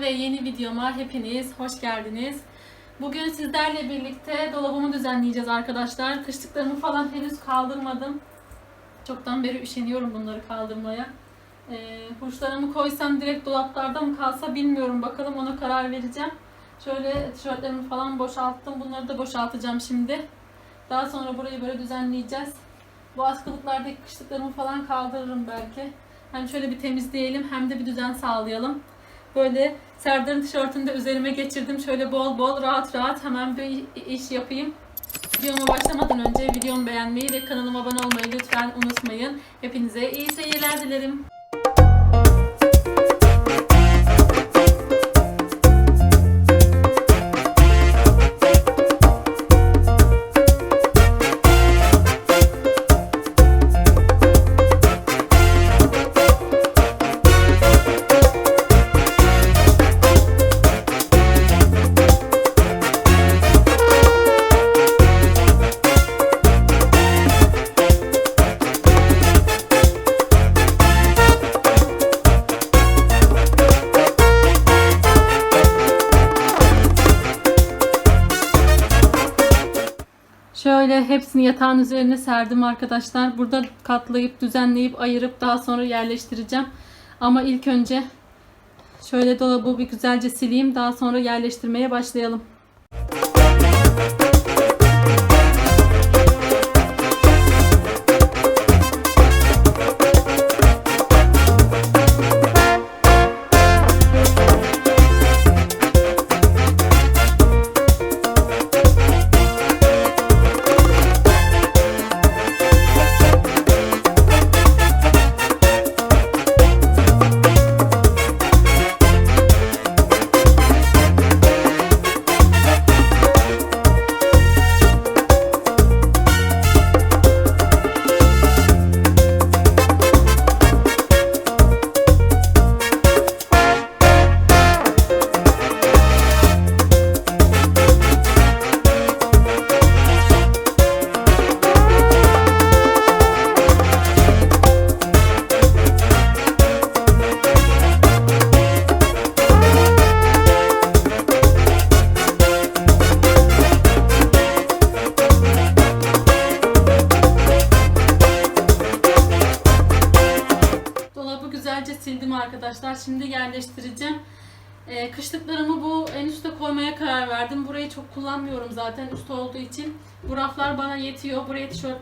ve yeni videoma hepiniz hoş geldiniz. Bugün sizlerle birlikte dolabımı düzenleyeceğiz arkadaşlar. Kışlıklarımı falan henüz kaldırmadım. Çoktan beri üşeniyorum bunları kaldırmaya. Ee, hurçlarımı koysam direkt dolaplarda mı kalsa bilmiyorum. Bakalım ona karar vereceğim. Şöyle tişörtlerimi falan boşalttım. Bunları da boşaltacağım şimdi. Daha sonra burayı böyle düzenleyeceğiz. Bu askılıklardaki kışlıklarımı falan kaldırırım belki. Hem şöyle bir temizleyelim hem de bir düzen sağlayalım. Böyle Serdar'ın tişörtünü de üzerime geçirdim. Şöyle bol bol rahat rahat hemen bir iş yapayım. Videoma başlamadan önce videomu beğenmeyi ve kanalıma abone olmayı lütfen unutmayın. Hepinize iyi seyirler dilerim. Hepsini yatağın üzerine serdim arkadaşlar. Burada katlayıp, düzenleyip, ayırıp daha sonra yerleştireceğim. Ama ilk önce şöyle dolabı bir güzelce sileyim. Daha sonra yerleştirmeye başlayalım. Dolabı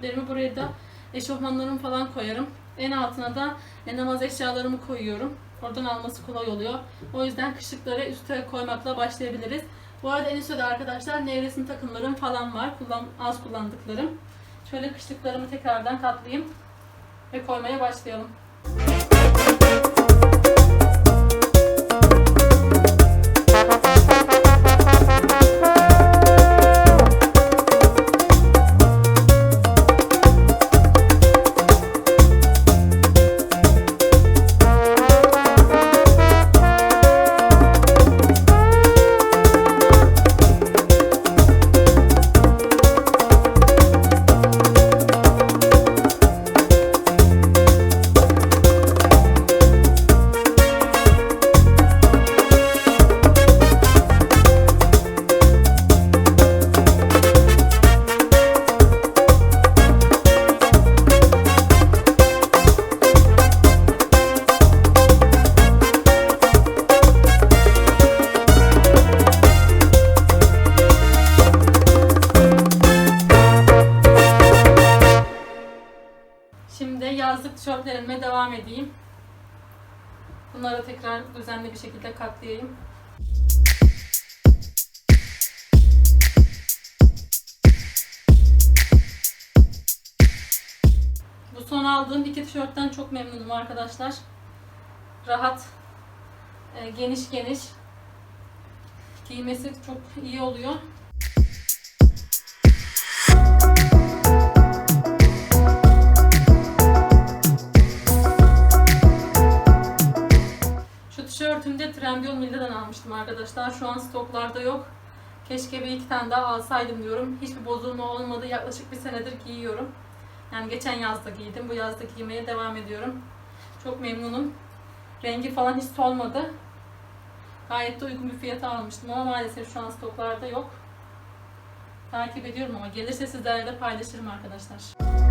tişörtlerimi, buraya da eşofmanlarımı falan koyarım. En altına da e, namaz eşyalarımı koyuyorum. Oradan alması kolay oluyor. O yüzden kışlıkları üste koymakla başlayabiliriz. Bu arada en üstte de arkadaşlar nevresim takımlarım falan var. Kullan, az kullandıklarım. Şöyle kışlıklarımı tekrardan katlayayım ve koymaya başlayalım. Devam edeyim. Bunları tekrar düzenli bir şekilde katlayayım. Bu son aldığım iki tişörtten çok memnunum arkadaşlar. Rahat, e, geniş geniş. Giymesi çok iyi oluyor. Şu an stoklarda yok. Keşke bir iki tane daha alsaydım diyorum. Hiçbir bozulma olmadı. Yaklaşık bir senedir giyiyorum. Yani geçen yazda giydim. Bu yazda giymeye devam ediyorum. Çok memnunum. Rengi falan hiç solmadı. Gayet de uygun bir fiyata almıştım ama maalesef şu an stoklarda yok. Takip ediyorum ama gelirse sizlerle de paylaşırım arkadaşlar.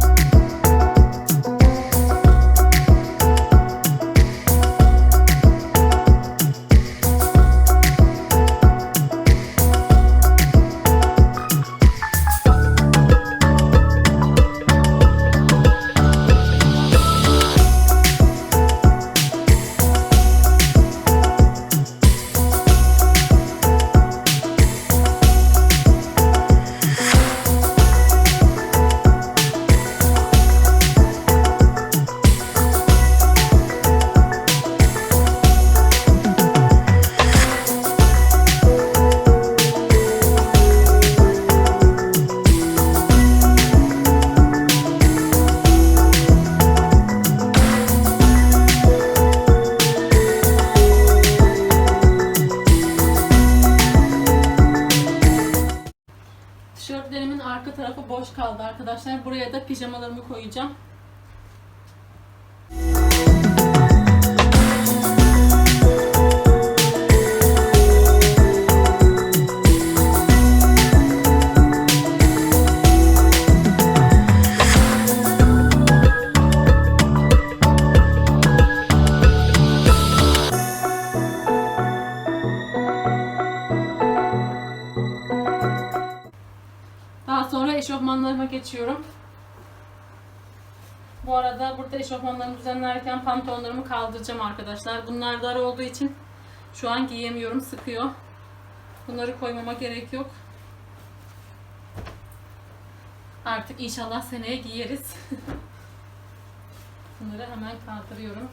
Geçiyorum. Bu arada burada eşofmanlarımı düzenlerken pantolonlarımı kaldıracağım arkadaşlar. Bunlar dar olduğu için şu an giyemiyorum, sıkıyor. Bunları koymama gerek yok. Artık inşallah seneye giyeriz. Bunları hemen kaldırıyorum.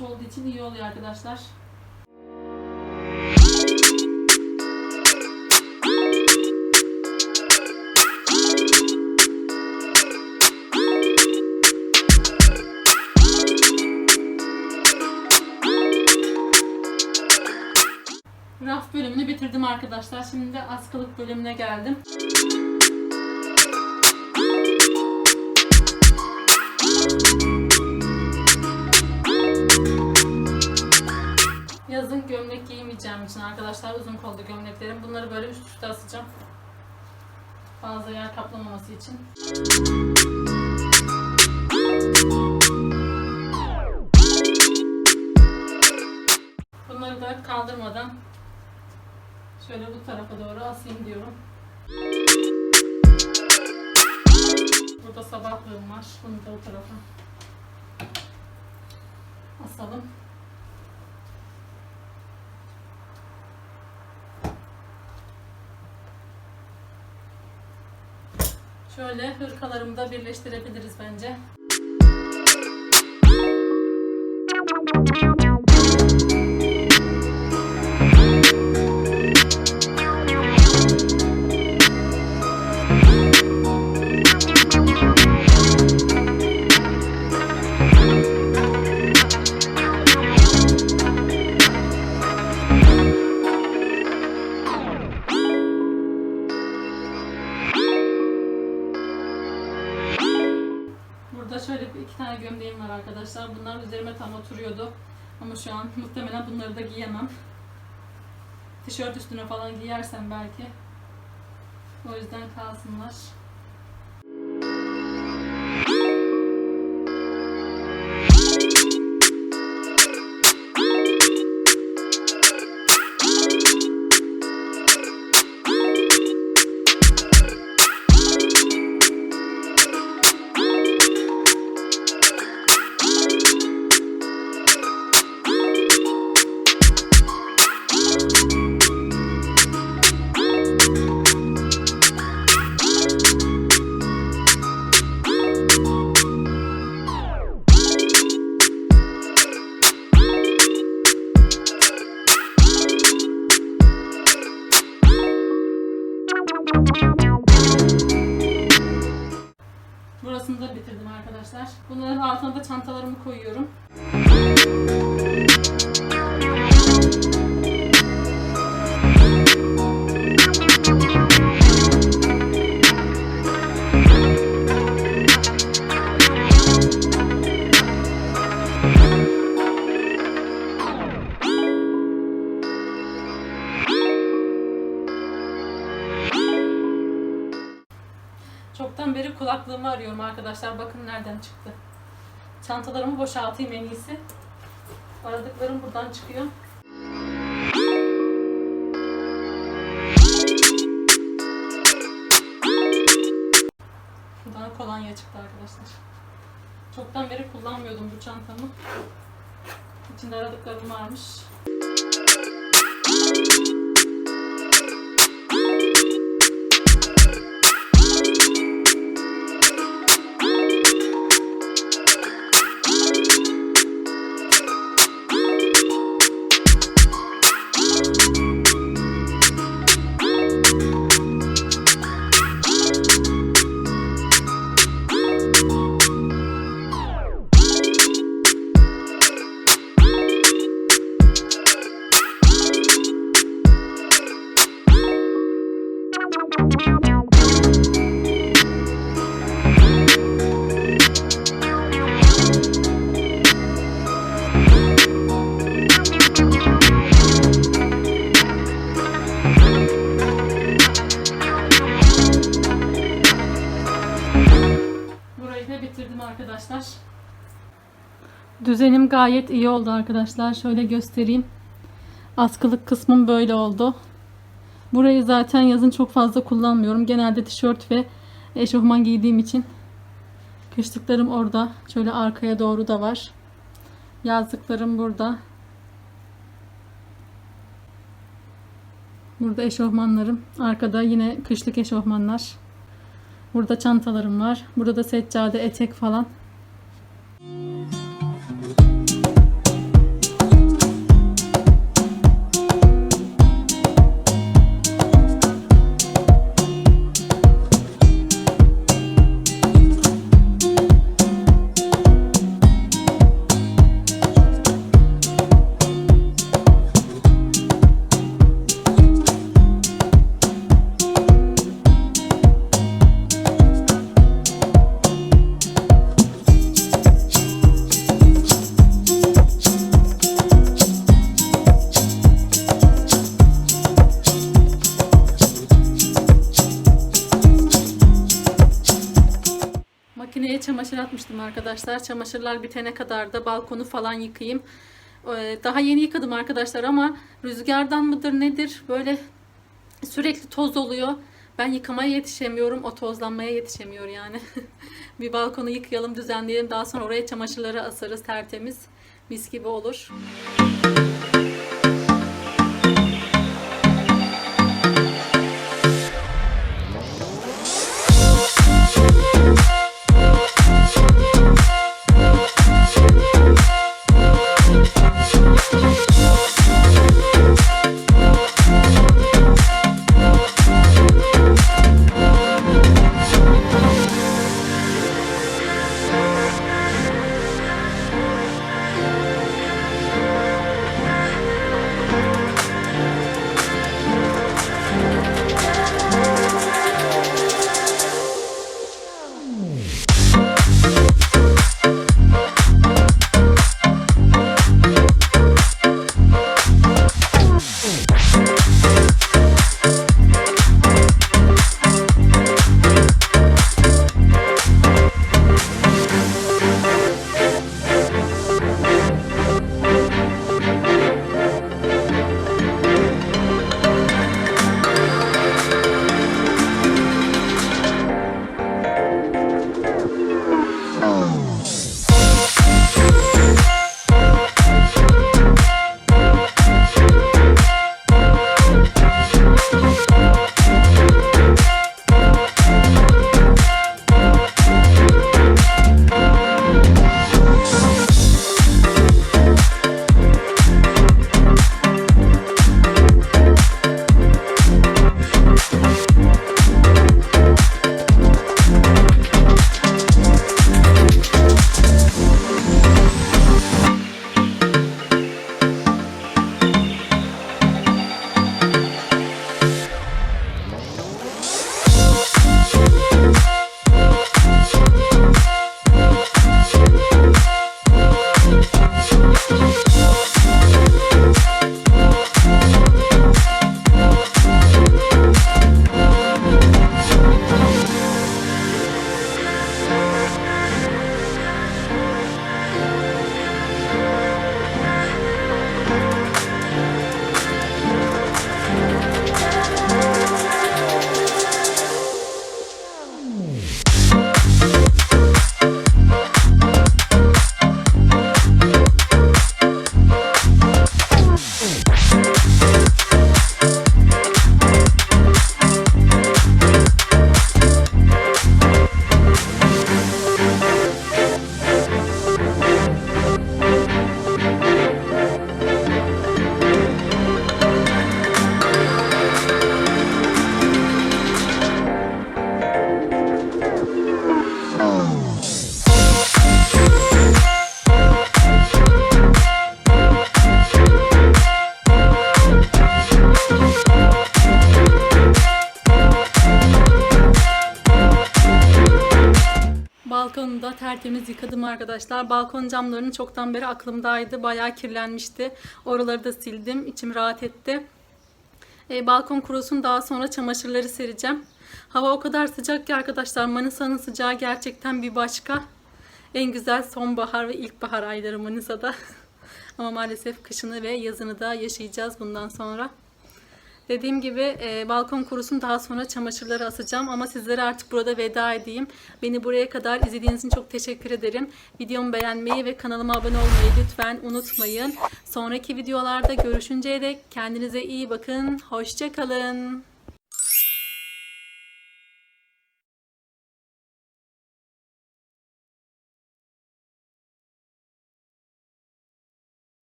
Geniş olduğu için iyi oluyor arkadaşlar. Raf bölümünü bitirdim arkadaşlar. Şimdi de askılık bölümüne geldim. Yazın giymeyeceğim için arkadaşlar uzun kollu gömleklerim. Bunları böyle üst üste asacağım. Fazla yer kaplamaması için. Bunları da kaldırmadan şöyle bu tarafa doğru asayım diyorum. Burada sabahlığım var. Bunu da o tarafa asalım. Şöyle hırkalarımı da birleştirebiliriz bence. Bunları da giyemem. Tişört üstüne falan giyersem belki. O yüzden kalsınlar. Bunların altına da çantalarımı koyuyorum. Çoktan beri kulaklığımı arıyorum arkadaşlar. Bakın nereden çıktı. Çantalarımı boşaltayım en iyisi. Aradıklarım buradan çıkıyor. Buradan kolonya çıktı arkadaşlar. Çoktan beri kullanmıyordum bu çantamı. İçinde aradıklarım varmış. Düzenim gayet iyi oldu arkadaşlar. Şöyle göstereyim. Askılık kısmım böyle oldu. Burayı zaten yazın çok fazla kullanmıyorum. Genelde tişört ve eşofman giydiğim için. Kışlıklarım orada. Şöyle arkaya doğru da var. Yazlıklarım burada. Burada eşofmanlarım. Arkada yine kışlık eşofmanlar. Burada çantalarım var. Burada da seccade, etek falan. Çamaşır atmıştım arkadaşlar. Çamaşırlar bitene kadar da balkonu falan yıkayayım. Ee, Daha yeni yıkadım arkadaşlar ama rüzgardan mıdır nedir böyle sürekli toz oluyor. Ben yıkamaya yetişemiyorum. O tozlanmaya yetişemiyor yani. bir balkonu yıkayalım, düzenleyelim. Daha sonra oraya çamaşırları asarız tertemiz. Mis gibi olur. balkonu yıkadım arkadaşlar. Balkon camlarının çoktan beri aklımdaydı. Bayağı kirlenmişti. Oraları da sildim. İçim rahat etti. E, balkon kurusun daha sonra çamaşırları sereceğim. Hava o kadar sıcak ki arkadaşlar Manisa'nın sıcağı gerçekten bir başka. En güzel sonbahar ve ilkbahar ayları Manisa'da. Ama maalesef kışını ve yazını da yaşayacağız bundan sonra. Dediğim gibi e, balkon kurusun daha sonra çamaşırları asacağım ama sizlere artık burada veda edeyim. Beni buraya kadar izlediğiniz için çok teşekkür ederim. Videomu beğenmeyi ve kanalıma abone olmayı lütfen unutmayın. Sonraki videolarda görüşünceye dek kendinize iyi bakın. Hoşçakalın.